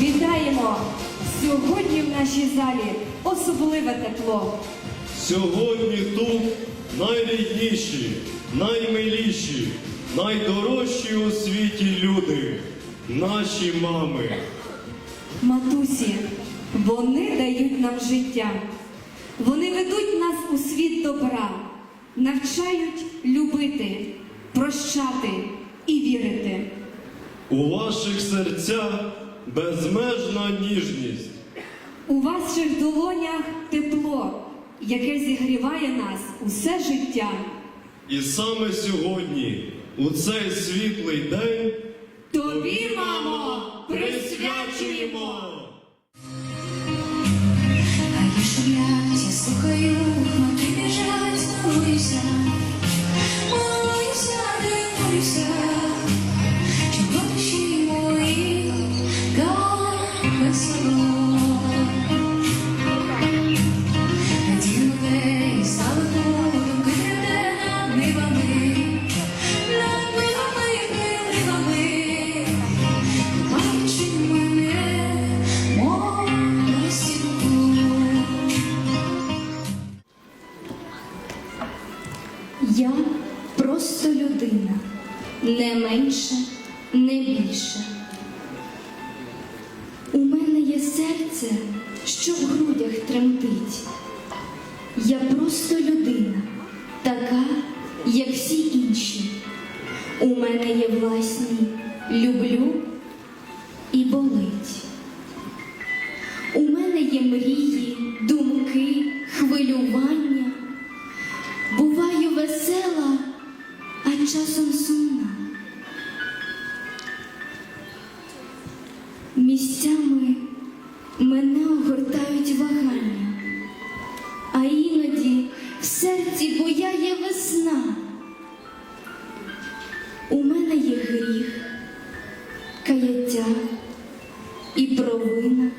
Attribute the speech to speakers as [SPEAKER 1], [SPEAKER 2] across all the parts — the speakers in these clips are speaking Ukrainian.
[SPEAKER 1] Вітаємо! Сьогодні в нашій залі особливе тепло.
[SPEAKER 2] Сьогодні тут найрідніші, наймиліші, найдорожчі у світі люди, наші мами.
[SPEAKER 1] Матусі, вони дають нам життя. Вони ведуть нас у світ добра, навчають любити, прощати і вірити.
[SPEAKER 2] У ваших серцях безмежна ніжність.
[SPEAKER 1] У ваших долонях тепло, яке зігріває нас усе життя.
[SPEAKER 2] І саме сьогодні, у цей світлий день,
[SPEAKER 1] тобі, мамо, присвячуємо.
[SPEAKER 3] А я слухаю.
[SPEAKER 4] інші. У мене є власні люблю. життя і провина.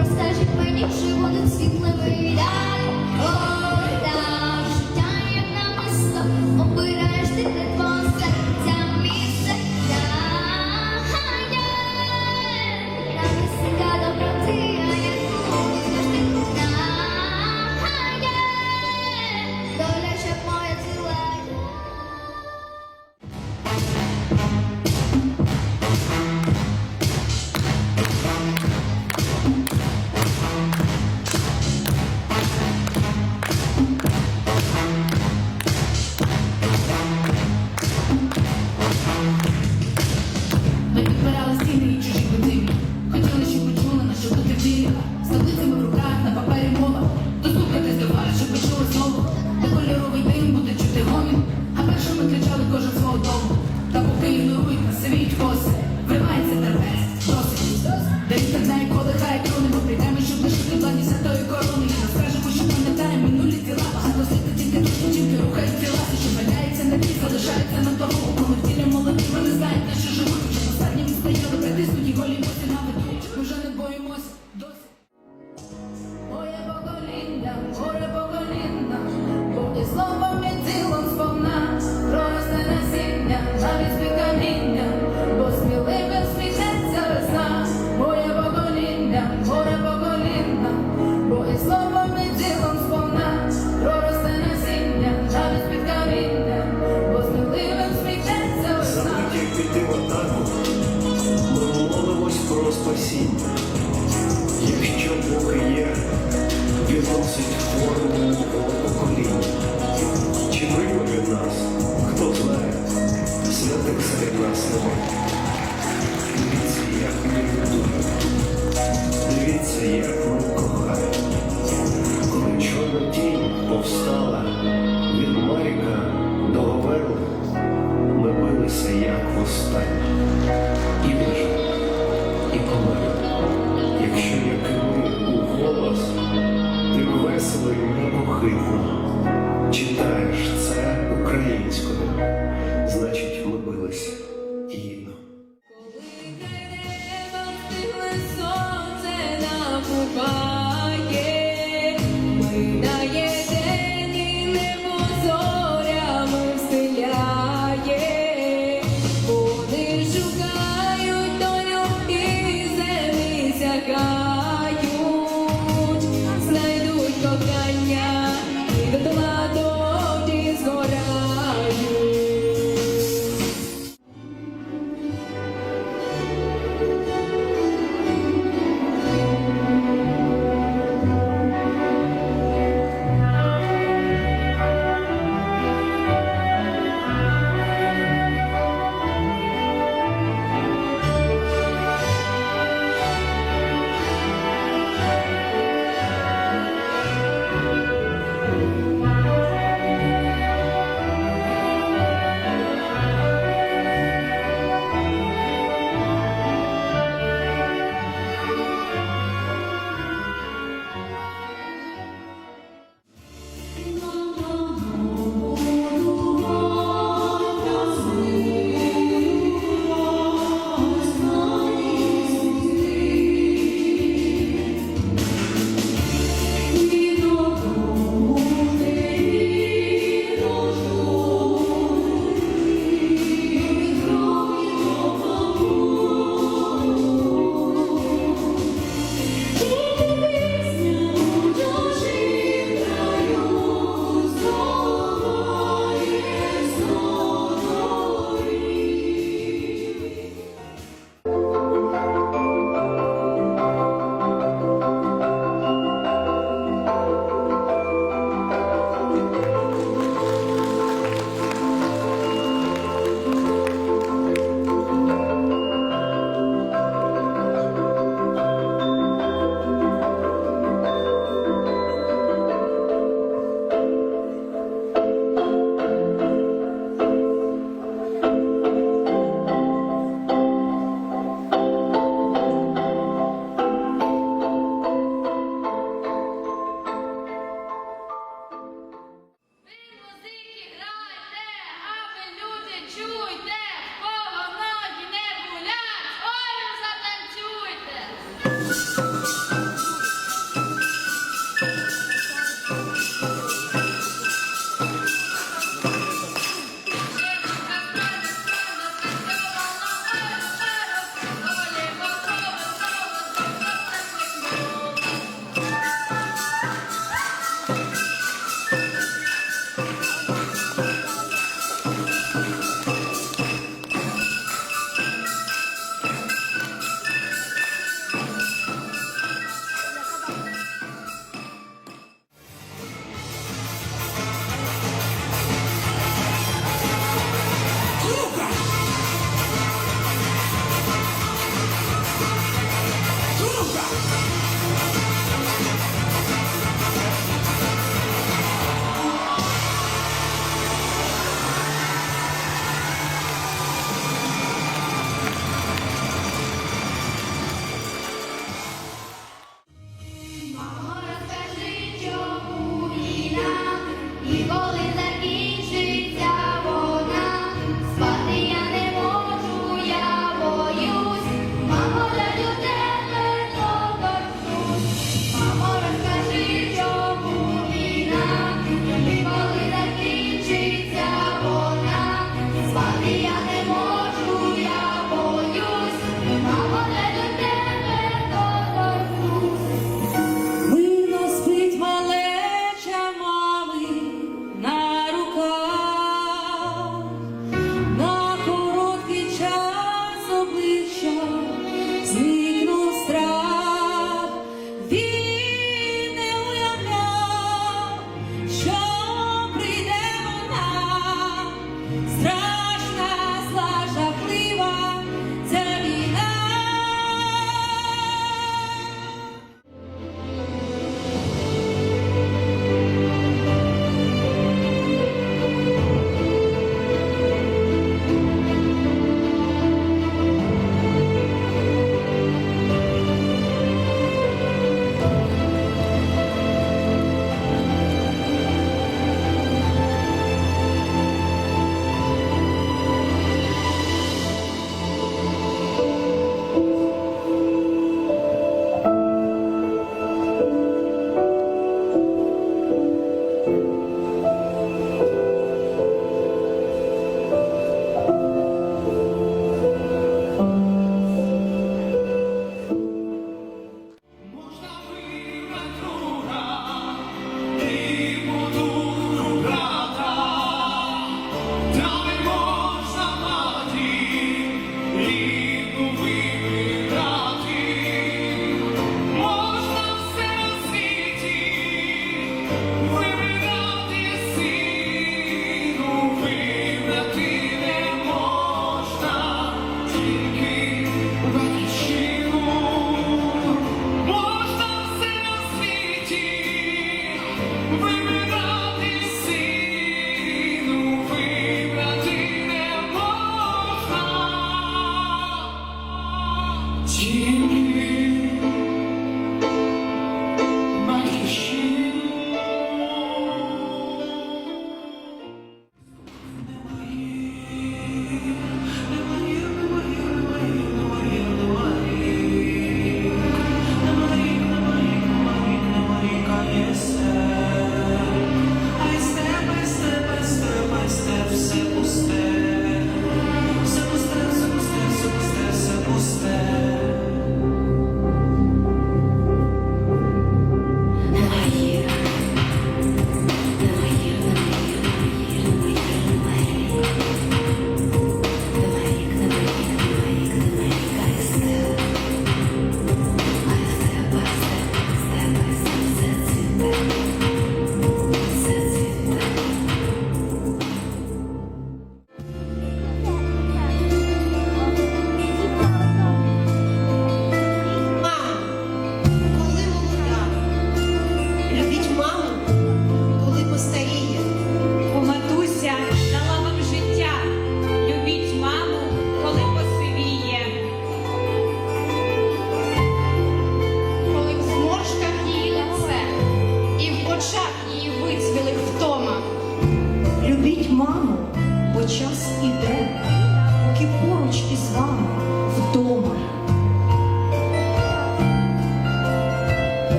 [SPEAKER 5] простежить мені, чи будуть світлими далі. Якщо Бог є,
[SPEAKER 6] відносить форму нового покоління. Чи прийме нас, хто знає, святих серед нас немає. Дивіться, як ми
[SPEAKER 1] любимо. Дивіться, як ми.
[SPEAKER 5] Praise God.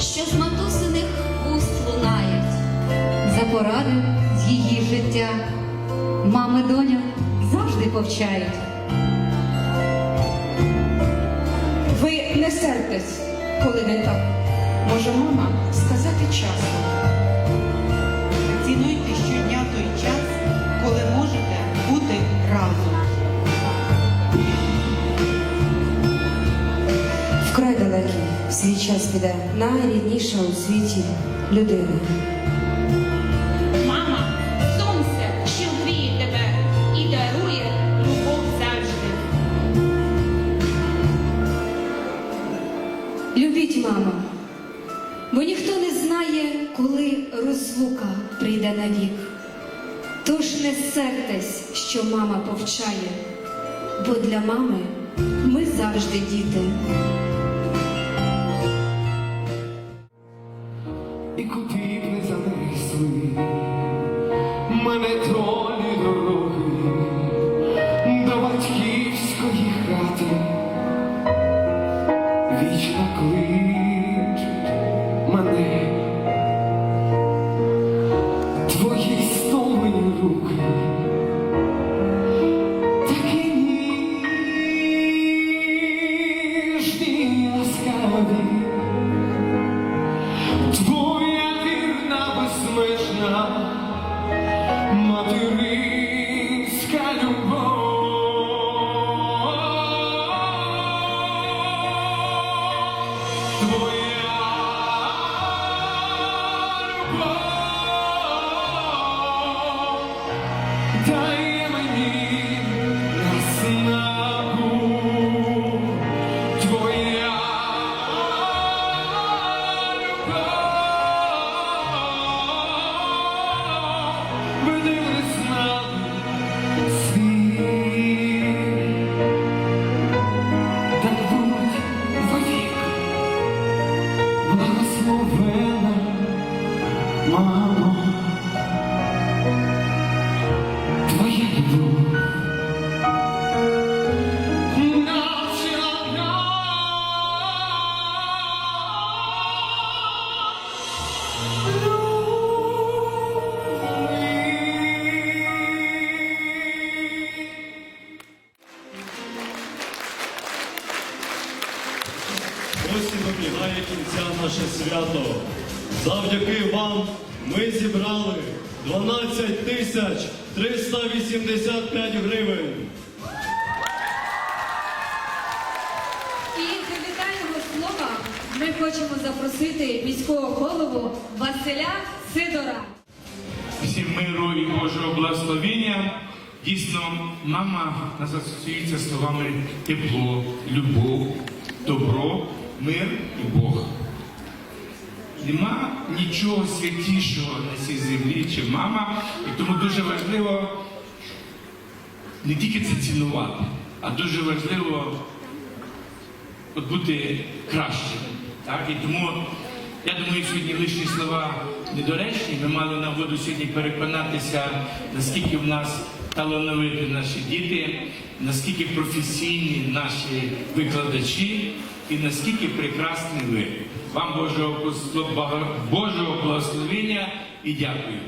[SPEAKER 5] Що з матусиних вуст лунають.
[SPEAKER 1] За поради з її життя. Мами доня завжди повчають.
[SPEAKER 7] Ви не сертесь, коли не так. Може, мама сказати часом.
[SPEAKER 8] Цінуйте щодня той час, коли можете бути разом.
[SPEAKER 9] Свій час піде найрідніша у світі людина.
[SPEAKER 6] Мама, сонце, що гріє тебе і дарує любов завжди.
[SPEAKER 1] Любіть маму, бо ніхто не знає, коли розлука прийде навік. Тож не сертесь, що мама повчає, бо для мами ми завжди діти.
[SPEAKER 10] І любов, благословена, мамо,
[SPEAKER 2] Ми зібрали 12 тисяч 385 гривень.
[SPEAKER 1] І до вітального слова ми хочемо запросити міського голову Василя Сидора.
[SPEAKER 11] всім миру і Божого благословення. Дійсно, мама нас асоціюється з словами тепло, любов, добро, мир і Бог. Нема нічого святішого на цій землі, чи мама, і тому дуже важливо не тільки це цінувати, а дуже важливо от бути кращим. Так? І тому я думаю, сьогодні лишні слова недоречні. Ми мали нагоду сьогодні переконатися, наскільки в нас талановиті наші діти, наскільки професійні наші викладачі і наскільки прекрасні ви. Вам Божого, Божого благословення і дякую.